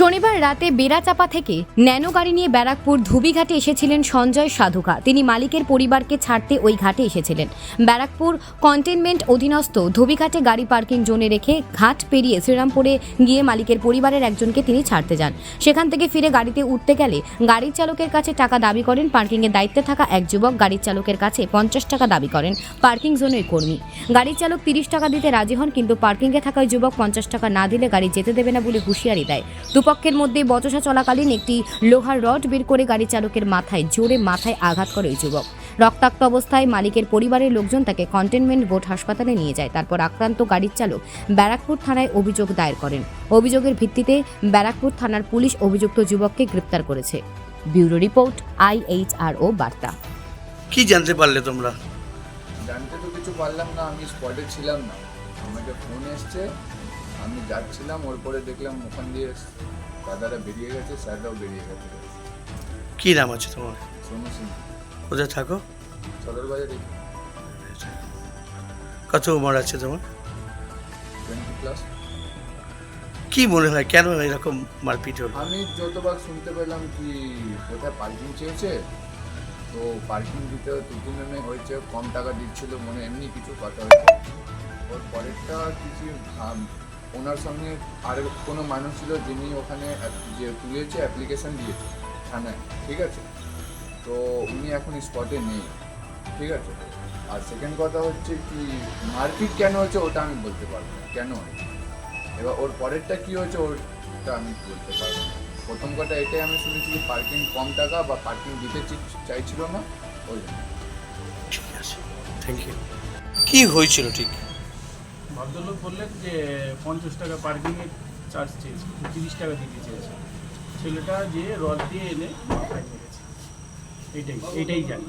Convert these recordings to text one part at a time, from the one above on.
শনিবার রাতে বেড়াচাপা থেকে ন্যানো গাড়ি নিয়ে ব্যারাকপুর ধুবিঘাটে এসেছিলেন সঞ্জয় সাধুকা। তিনি মালিকের পরিবারকে ছাড়তে ওই ঘাটে এসেছিলেন। ব্যারাকপুর কন্টেনমেন্ট অধীনস্থ ধুবিঘাটে গাড়ি পার্কিং জোনে রেখে ঘাট পেরিয়ে শ্রীরামপুরে গিয়ে মালিকের পরিবারের একজনকে তিনি ছাড়তে যান। সেখান থেকে ফিরে গাড়িতে উঠতে গেলে গাড়ির চালকের কাছে টাকা দাবি করেন। পার্কিংয়ের দায়িত্বে থাকা এক যুবক গাড়ির চালকের কাছে পঞ্চাশ টাকা দাবি করেন পার্কিং জোনের কর্মী। গাড়ির চালক তিরিশ টাকা দিতে রাজি হন, কিন্তু পার্কিংয়ে থাকা যুবক পঞ্চাশ টাকা না দিলে গাড়ি যেতে দেবে না বলে হুঁশিয়ারি দেয়। দুপক্ষের মধ্যে বচসা চলাকালীন একটি লোহার রড বের করে গাড়ি চালকের মাথায় জোরে মাথায় আঘাত করে ওই যুবক। রক্তাক্ত অবস্থায় মালিকের পরিবারের লোকজন তাকে কন্টেনমেন্ট বোর্ড হাসপাতালে নিয়ে যায়। তারপর আক্রান্ত গাড়ির চালক ব্যারাকপুর থানায় অভিযোগ দায়ের করেন। অভিযোগের ভিত্তিতে ব্যারাকপুর থানার পুলিশ অভিযুক্ত যুবককে গ্রেপ্তার করেছে। ব্যুরো রিপোর্ট আইএইচআরও বার্তা। কি জানতে পারলে তোমরা? জানতে তো কিছু পারলাম না আমি স্পটে ছিলাম না। আমাকে ফোন এসছে আমি যাচ্ছিলাম ওর পরে দেখলাম ওখান দিয়ে দাদারা বেরিয়ে গেছে স্যাররাও বেরিয়ে গেছে। কি নাম আছে তোমার? সোনু সিং। কোথায় থাকো? সদর বাজারে। কত উমর আছে তোমার? টোয়েন্টি প্লাস কি মনে হয় কেন এরকম মারপিট হলো? আমি যতবার শুনতে পেলাম কি কোথায় পার্কিং চেয়েছে তো পার্কিং দিতে তুতু নেমে হয়েছে কম টাকা দিচ্ছিল মনে এমনি কিছু কথা হয়েছে। ওর পরেরটা কিছু ওনার সঙ্গে আর কোনো মানুষ ছিল যিনি ওখানে যে তুলেছে অ্যাপ্লিকেশন দিয়েছে থানায়, ঠিক আছে? তো উনি এখন স্পটে নেই, ঠিক আছে? আর সেকেন্ড কথা হচ্ছে কি, মারপিট কেন হচ্ছে ওটা আমি বলতে পারব না। কেন? হয়েছে এবার ওর পরেরটা কী হয়েছে ওটা আমি বলতে পারব না। প্রথম কথা এটাই আমি শুনেছি যে পার্কিং কম টাকা বা পার্কিং দিতে চাইছিল না, ওই জন্য। ঠিক আছে থ্যাংক ইউ কি হয়েছিল ঠিক? ভদ্রলোক বললেন যে পঞ্চাশ টাকা পার্কিংয়ের চার্জ চেয়েছে তিরিশ টাকা দিতে চেয়েছে। ছেলেটা যে রড দিয়ে এনে মাথায় মেরেছে। এইটাই এইটাই জানি।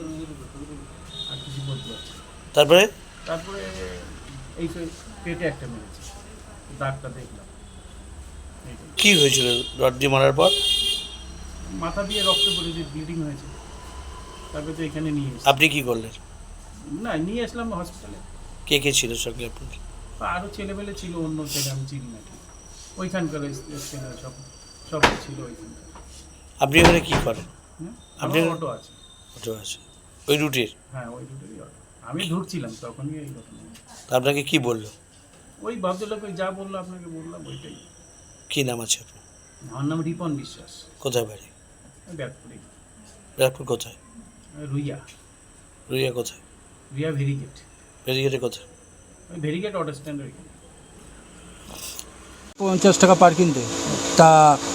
আর কিছু বলতে পারছি তারপরে? তারপরে এই তো পেটে একটা মেরেছে দাগটা দেখলাম। কি হয়েছিল রড দিয়ে মারার পর? মাথা দিয়ে রক্ত পড়েছে ব্লিডিং হয়েছে তারপরে তো এখানে নিয়ে আপনি কি করলেন? না নিয়ে আসলাম হসপিটালে কে কে ছিল সঙ্গে আপনার? আরও ছেলেবেলে ছিল অন্য ছেলে আমি চিনি না ওইখানকার সব সব ছিল ওইখানকার। আপনি ওখানে কি করেন? হুম? আপনি- অটো আছে। অটো আছে। ওই রুটের? হ্যাঁ ওই দুটোই অটো। আমি ঢুকছিলাম তখনই এই ঘটনা। তা আপনাকে কি বলল? ওই ভদ্রলোক ওই যা বলল আপনাকে বললাম ওইটাই। কি নাম আছে আপনার? আমার নাম রিপন বিশ্বাস। কোথায় বাড়ি? ব্যাগপুরি ব্যারাকপুর কোথায়? রুইয়া। রুইয়া কোথায়? রুইয়া ভেরিগেট। বেরিগেটে কোথায়? ভেরিগেট অটো স্ট্যান্ডের পঞ্চাশ টাকা পার্কিং দে তা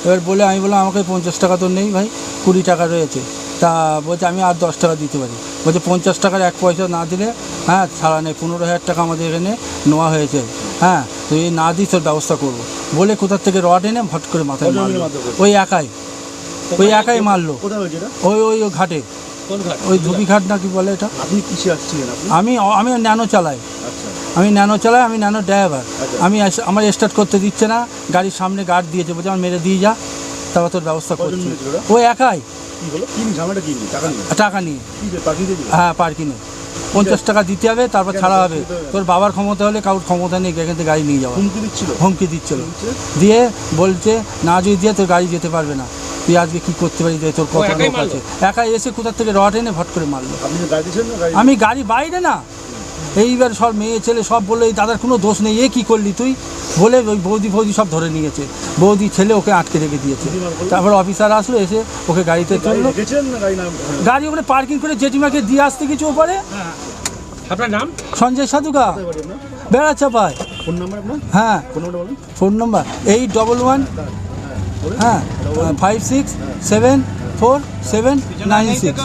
এবার বলে আমি বললাম আমাকে পঞ্চাশ টাকা তো নেই ভাই কুড়ি টাকা রয়েছে। তা বলছে আমি আর দশ টাকা দিতে পারি। বলছে পঞ্চাশ টাকার এক পয়সা না দিলে হ্যাঁ ছাড়া নেই পনেরো হাজার টাকা আমাদের এখানে নেওয়া হয়েছে। হ্যাঁ তো এই না দিস তোর ব্যবস্থা করব। বলে কোথার থেকে রড এনে ভট করে মাথায় মারলো। ওই একাই। ওই একাই মারলো। ওই ওই ওই ঘাটে। ওই ধুবি ঘাট না কি বলে এটা? আপনি কিসে আসছিলেন আমি আমি ন্যানো চালাই। আমি ন্যানো চালাই আমি ন্যানো ড্রাইভার আচ্ছা। আমি আমার স্টার্ট করতে দিচ্ছে না গাড়ির সামনে গার্ড দিয়েছে বলছে আমার মেরে দিয়ে যা তারপর তোর ব্যবস্থা করছি। ও একাই? টাকা নিয়ে? হ্যাঁ পার্কিংয়ে পঞ্চাশ টাকা দিতে হবে তারপর? ছাড়া হবে। তোর বাবার ক্ষমতা হলে কারোর ক্ষমতা নেই এখান থেকে গাড়ি নিয়ে যাওয়া হুমকি দিচ্ছিল? হুমকি দিচ্ছিল। দিয়ে বলছে না যদি দিয়ে তোর গাড়ি যেতে পারবে না। তুই আজকে কি করতে পারি যে তোর কত লোক আছে। একাই এসে কোথার থেকে রড এনে ভট করে মারলো। আপনি যে গাড়ি দিয়েছেন না গাড়ি আমি গাড়ি বাইরে না। এইবার সব মেয়ে ছেলে সব বলল এই দাদার কোনো দোষ নেই এ কী করলি তুই? বলে ওই বৌদি ফৌদি সব ধরে নিয়েছে। বৌদি ছেলে ওকে আটকে রেখে দিয়েছে। তারপর অফিসার আসলো এসে ওকে গাড়িতে গাড়ি তুললো। গাড়ি ওখানে পার্কিং করে জেঠিমাকে দিয়ে আসতে কিছু ওপরে। আপনার নাম? সঞ্জয় সাধুকা। বাড়ি চাপায়। ফোন নাম্বার হ্যাঁ। ফোন নাম্বার নম্বর এইট ডবল ওয়ান হ্যাঁ five six seven four seven nine six.